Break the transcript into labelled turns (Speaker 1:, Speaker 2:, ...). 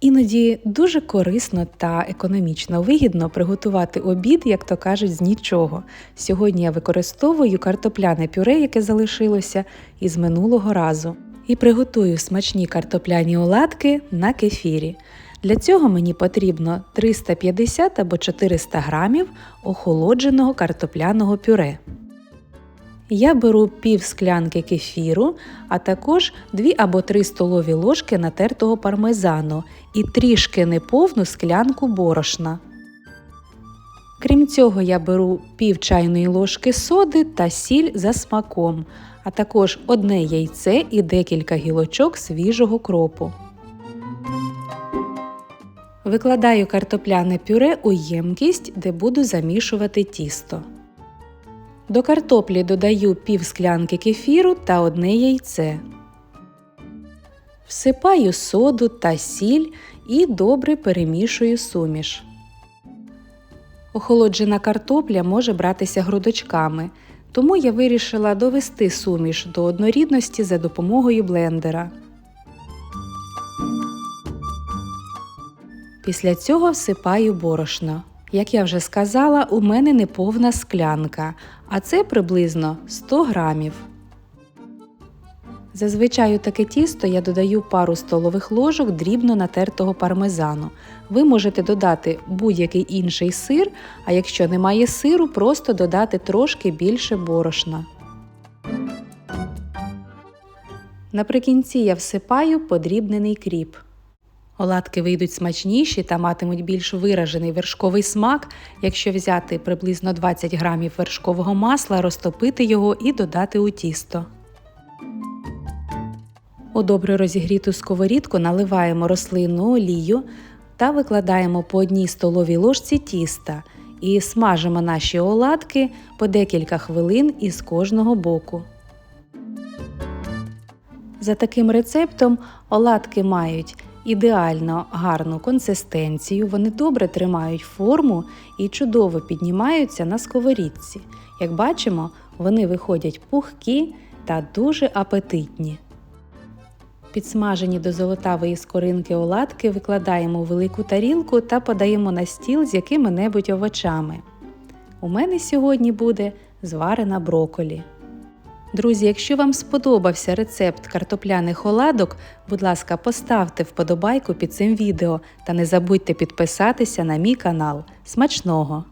Speaker 1: Іноді дуже корисно та економічно вигідно приготувати обід, як то кажуть, з нічого. Сьогодні я використовую картопляне пюре, яке залишилося із минулого разу, і приготую смачні картопляні оладки на кефірі. Для цього мені потрібно 350 або 400 грамів охолодженого картопляного пюре. Я беру пів склянки кефіру, а також 2 або 3 столові ложки натертого пармезану і трішки неповну склянку борошна. Крім цього, я беру пів чайної ложки соди та сіль за смаком, а також одне яйце і декілька гілочок свіжого кропу. Викладаю картопляне пюре у ємкість, де буду замішувати тісто. До картоплі додаю пів склянки кефіру та одне яйце. Всипаю соду та сіль і добре перемішую суміш. Охолоджена картопля може братися грудочками, тому я вирішила довести суміш до однорідності за допомогою блендера. Після цього всипаю борошно. Як я вже сказала, у мене неповна склянка, а це приблизно 100 грамів. Зазвичай у таке тісто я додаю пару столових ложок дрібно натертого пармезану. Ви можете додати будь-який інший сир, а якщо немає сиру, просто додати трошки більше борошна. Наприкінці я всипаю подрібнений кріп. Оладки вийдуть смачніші та матимуть більш виражений вершковий смак, якщо взяти приблизно 20 грамів вершкового масла, розтопити його і додати у тісто. У добре розігріту сковорідку наливаємо рослинну олію та викладаємо по одній столовій ложці тіста і смажимо наші оладки по декілька хвилин із кожного боку. За таким рецептом оладки мають ідеально гарну консистенцію, вони добре тримають форму і чудово піднімаються на сковорідці. Як бачимо, вони виходять пухкі та дуже апетитні. Підсмажені до золотавої скоринки оладки викладаємо у велику тарілку та подаємо на стіл з якими-небудь овочами. У мене сьогодні буде зварена броколі. Друзі, якщо вам сподобався рецепт картопляних оладок, будь ласка, поставте вподобайку під цим відео та не забудьте підписатися на мій канал. Смачного!